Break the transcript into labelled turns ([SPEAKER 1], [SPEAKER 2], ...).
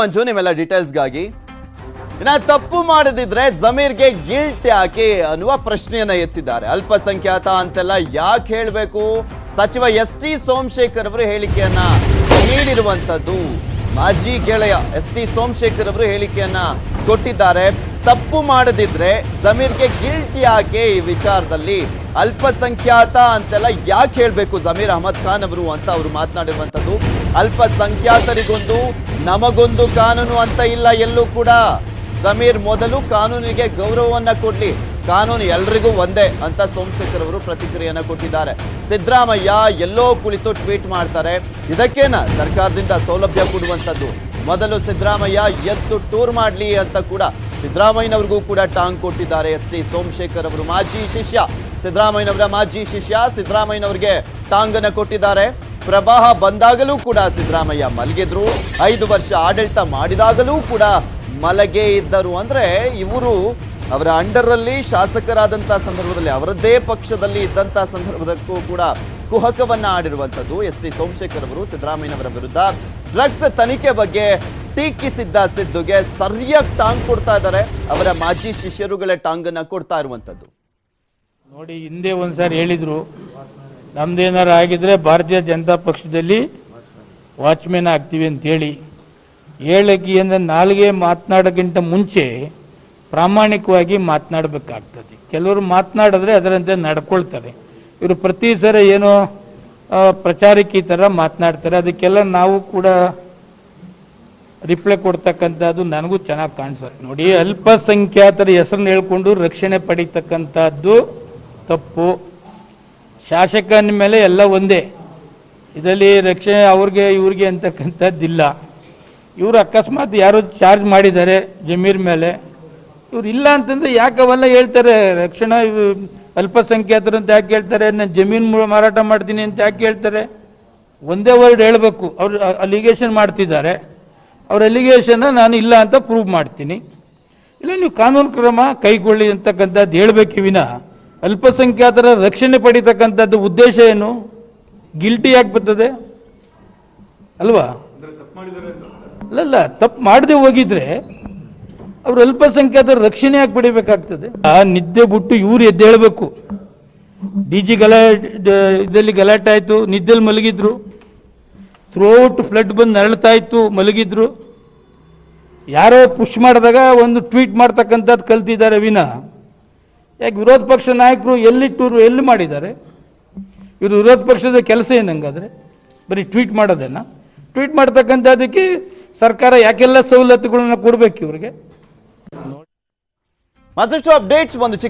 [SPEAKER 1] ಮಂಜು ನಿಮ್ಮೆಲ್ಲ ಡೀಟೇಲ್ಸ್ಗಾಗಿ. ಇನ್ನ ತಪ್ಪು ಮಾಡದಿದ್ರೆ ಜಮೀರ್ಗೆ ಗಿಲ್ಟ್ ಯಾಕೆ ಅನ್ನುವ ಪ್ರಶ್ನೆಯನ್ನ ಎತ್ತಿದ್ದಾರೆ. ಅಲ್ಪಸಂಖ್ಯಾತ ಅಂತೆಲ್ಲ ಯಾಕೆ ಹೇಳಬೇಕು? ಸಚಿವ ಎಸ್ ಟಿ ಸೋಮಶೇಖರ್ ಅವರು ಹೇಳಿಕೆಯನ್ನ ನೀಡಿರುವಂತದ್ದು ಮಾಜಿ ಗೆಳೆಯ ಎಸ್ ಟಿ ಸೋಮಶೇಖರ್ ಅವರು ಹೇಳಿಕೆಯನ್ನ ಕೊಟ್ಟಿದ್ದಾರೆ. ತಪ್ಪು ಮಾಡದಿದ್ರೆ ಜಮೀರ್ಗೆ ಗಿಲ್ಟ್ ಯಾಕೆ ಈ ವಿಚಾರದಲ್ಲಿ ಅಲ್ಪಸಂಖ್ಯಾತ ಅಂತೆಲ್ಲ ಯಾಕೆ ಹೇಳಬೇಕು ಜಮೀರ್ ಅಹಮದ್ ಖಾನ್ ಅವರು ಅಂತ ಅವರು ಮಾತನಾಡಿರುವಂಥದ್ದು? ಅಲ್ಪಸಂಖ್ಯಾತರಿಗೊಂದು, ನಮಗೊಂದು ಕಾನೂನು ಅಂತ ಇಲ್ಲ ಎಲ್ಲೂ ಕೂಡ. ಸಮೀರ್ ಮೊದಲು ಕಾನೂನಿಗೆ ಗೌರವವನ್ನ ಕೊಡ್ಲಿ. ಕಾನೂನು ಎಲ್ರಿಗೂ ಒಂದೇ ಅಂತ ಸೋಮಶೇಖರ್ ಅವರು ಪ್ರತಿಕ್ರಿಯೆಯನ್ನು ಕೊಟ್ಟಿದ್ದಾರೆ. ಸಿದ್ದರಾಮಯ್ಯ ಎಲ್ಲೋ ಕುಳಿತು ಟ್ವೀಟ್ ಮಾಡ್ತಾರೆ. ಇದಕ್ಕೇನ ಸರ್ಕಾರದಿಂದ ಸೌಲಭ್ಯ ಕೊಡುವಂಥದ್ದು? ಮೊದಲು ಸಿದ್ದರಾಮಯ್ಯ ಎದ್ದು ಟೂರ್ ಮಾಡಲಿ ಅಂತ ಕೂಡ ಸಿದ್ದರಾಮಯ್ಯನವ್ರಿಗೂ ಕೂಡ ಟಾಂಗ್ ಕೊಟ್ಟಿದ್ದಾರೆ ಎಸ್ ಟಿ ಸೋಮಶೇಖರ್ ಅವರು ಮಾಜಿ ಶಿಷ್ಯ. ಸಿದ್ದರಾಮಯ್ಯನವರ ಮಾಜಿ ಶಿಷ್ಯ ಸಿದ್ದರಾಮಯ್ಯನವರಿಗೆ ತಾಂಗನ ಕೊಟ್ಟಿದ್ದಾರೆ. ಪ್ರವಾಹ ಬಂದಾಗಲೂ ಕೂಡ ಸಿದ್ದರಾಮಯ್ಯ ಮಲಗಿದ್ರು. ಐದು ವರ್ಷ ಆಡಳಿತ ಮಾಡಿದಾಗಲೂ ಕೂಡ ಮಲಗೆ ಇದ್ದರು. ಅಂದ್ರೆ ಇವರು ಅವರ ಅಂಡರಲ್ಲಿ ಶಾಸಕರಾದಂಥ ಸಂದರ್ಭದಲ್ಲಿ ಅವರದ್ದೇ ಪಕ್ಷದಲ್ಲಿ ಇದ್ದಂತ ಸಂದರ್ಭದಕ್ಕೂ ಕೂಡ ಕುಹಕವನ್ನ ಆಡಿರುವಂತದ್ದು ಎಸ್ ಟಿ ಸೋಮಶೇಖರ್ ಅವರು ಸಿದ್ದರಾಮಯ್ಯನವರ ವಿರುದ್ಧ ಡ್ರಗ್ಸ್ ತನಿಖೆ ಬಗ್ಗೆ ಟೀಕಿಸಿದ್ದ ಸಿದ್ದುಗೆ ಸರಿಯಾಗಿ ಟಾಂಗ್ ಕೊಡ್ತಾ ಇದ್ದಾರೆ. ಅವರ ಮಾಜಿ ಶಿಷ್ಯರುಗಳೇ ಟಾಂಗನ್ನ ಕೊಡ್ತಾ ಇರುವಂತದ್ದು
[SPEAKER 2] ನೋಡಿ, ಹಿಂದೆ ಒಂದ್ಸಾರಿ ಹೇಳಿದ್ರು. ನಮ್ದೇನಾರ ಆಗಿದ್ರೆ ಭಾರತೀಯ ಜನತಾ ಪಕ್ಷದಲ್ಲಿ ವಾಚ್ಮ್ಯಾನ್ ಆಗ್ತೀವಿ ಅಂತೇಳಿ. ಹೇಳಕ್ಕೆ ಅಂದ್ರೆ ನಾಲ್ಗೆ ಮಾತನಾಡೋಕ್ಕಿಂತ ಮುಂಚೆ ಪ್ರಾಮಾಣಿಕವಾಗಿ ಮಾತನಾಡಬೇಕಾಗ್ತದೆ. ಕೆಲವರು ಮಾತನಾಡಿದ್ರೆ ಅದರಂತೆ ನಡ್ಕೊಳ್ತಾರೆ. ಇವರು ಪ್ರತಿ ಸಲ ಏನೋ ಪ್ರಚಾರಕ್ಕೆ ಈ ಥರ ಮಾತನಾಡ್ತಾರೆ. ಅದಕ್ಕೆಲ್ಲ ನಾವು ಕೂಡ ರಿಪ್ಲೈ ಕೊಡ್ತಕ್ಕಂಥದ್ದು ನನಗೂ ಚೆನ್ನಾಗಿ ಕಾಣಿಸುತ್ತೆ ನೋಡಿ, ಅಲ್ಪಸಂಖ್ಯಾತರ ಹೆಸರನ್ನ ಹೇಳ್ಕೊಂಡು ರಕ್ಷಣೆ ಪಡೀತಕ್ಕಂಥದ್ದು ತಪ್ಪು. ಶಾಸಕನ ಮೇಲೆ ಎಲ್ಲ ಒಂದೇ. ಇದರಲ್ಲಿ ರಕ್ಷಣೆ ಅವ್ರಿಗೆ, ಇವ್ರಿಗೆ ಅಂತಕ್ಕಂಥದ್ದಿಲ್ಲ. ಇವರು ಅಕಸ್ಮಾತ್ ಯಾರೋ ಚಾರ್ಜ್ ಮಾಡಿದ್ದಾರೆ ಜಮೀರ್ ಮೇಲೆ. ಇವ್ರು ಇಲ್ಲ ಅಂತಂದ್ರೆ ಯಾಕೆ ಅವೆಲ್ಲ ಹೇಳ್ತಾರೆ? ರಕ್ಷಣಾ ಅಲ್ಪಸಂಖ್ಯಾತರು ಅಂತ ಯಾಕೆ ಹೇಳ್ತಾರೆ? ನಾನು ಜಮೀನು ಮಾರಾಟ ಮಾಡ್ತೀನಿ ಅಂತ ಯಾಕೆ ಹೇಳ್ತಾರೆ? ಒಂದೇ ವರ್ಡ್ ಹೇಳಬೇಕು. ಅವ್ರು ಅಲಿಗೇಷನ್ ಮಾಡ್ತಿದ್ದಾರೆ. ಅವ್ರ ಅಲಿಗೇಷನ್ನ ನಾನು ಇಲ್ಲ ಅಂತ ಪ್ರೂವ್ ಮಾಡ್ತೀನಿ. ಇಲ್ಲ, ನೀವು ಕಾನೂನು ಕ್ರಮ ಕೈಗೊಳ್ಳಿ ಅಂತಕ್ಕಂಥದ್ದು ಹೇಳಬೇಕು ವಿನ ಅಲ್ಪಸಂಖ್ಯಾತರ ರಕ್ಷಣೆ ಪಡಿತಕ್ಕಂಥದ್ದು ಉದ್ದೇಶ ಏನು? ಗಿಲ್ಟಿ ಯಾಕೆ ಬರ್ತದೆ? ಅಲ್ವಾ? ಅಲ್ಲಲ್ಲ, ತಪ್ಪು ಮಾಡದೆ ಹೋಗಿದ್ರೆ ಅವ್ರು ಅಲ್ಪಸಂಖ್ಯಾತರ ರಕ್ಷಣೆ ಯಾಕೆ ಪಡಿಬೇಕಾಗ್ತದೆ? ಆ ನಿದ್ದೆ ಬಿಟ್ಟು ಇವ್ರು ಎದ್ದೇಳಬೇಕು ಡಿ ಜಿ ಗಲಾಟೆ ಇದರಲ್ಲಿ ಗಲಾಟೆ ಆಯಿತು ನಿದ್ದೆಲ್ಲಿ ಮಲಗಿದ್ರು. ಥ್ರೋಟ್ ಫ್ಲಡ್ ಬಂದು ನರಳ್ತಾ ಇತ್ತು, ಮಲಗಿದ್ರು. ಯಾರೋ ಪುಷ್ ಮಾಡಿದಾಗ ಒಂದು ಟ್ವೀಟ್ ಮಾಡ್ತಕ್ಕಂಥದ್ದು ಕಲ್ತಿದ್ದಾರೆ ವಿನ. ಯಾಕೆ ವಿರೋಧ ಪಕ್ಷ ನಾಯಕರು ಎಲ್ಲಿ ಟೂರು ಎಲ್ಲಿ ಮಾಡಿದ್ದಾರೆ? ಇವರು ವಿರೋಧ ಪಕ್ಷದ ಕೆಲಸ ಏನಂಗಾದ್ರೆ? ಬರೀ ಟ್ವೀಟ್ ಮಾಡೋದೇನ? ಟ್ವೀಟ್ ಮಾಡ್ತಕ್ಕಂಥದ್ದಕ್ಕೆ ಸರ್ಕಾರ ಯಾಕೆಲ್ಲ ಸವಲತ್ತುಗಳನ್ನ ಕೊಡಬೇಕು ಇವರಿಗೆ?
[SPEAKER 1] ಮತ್ತಷ್ಟು ಅಪ್ಡೇಟ್ಸ್, ಒಂದು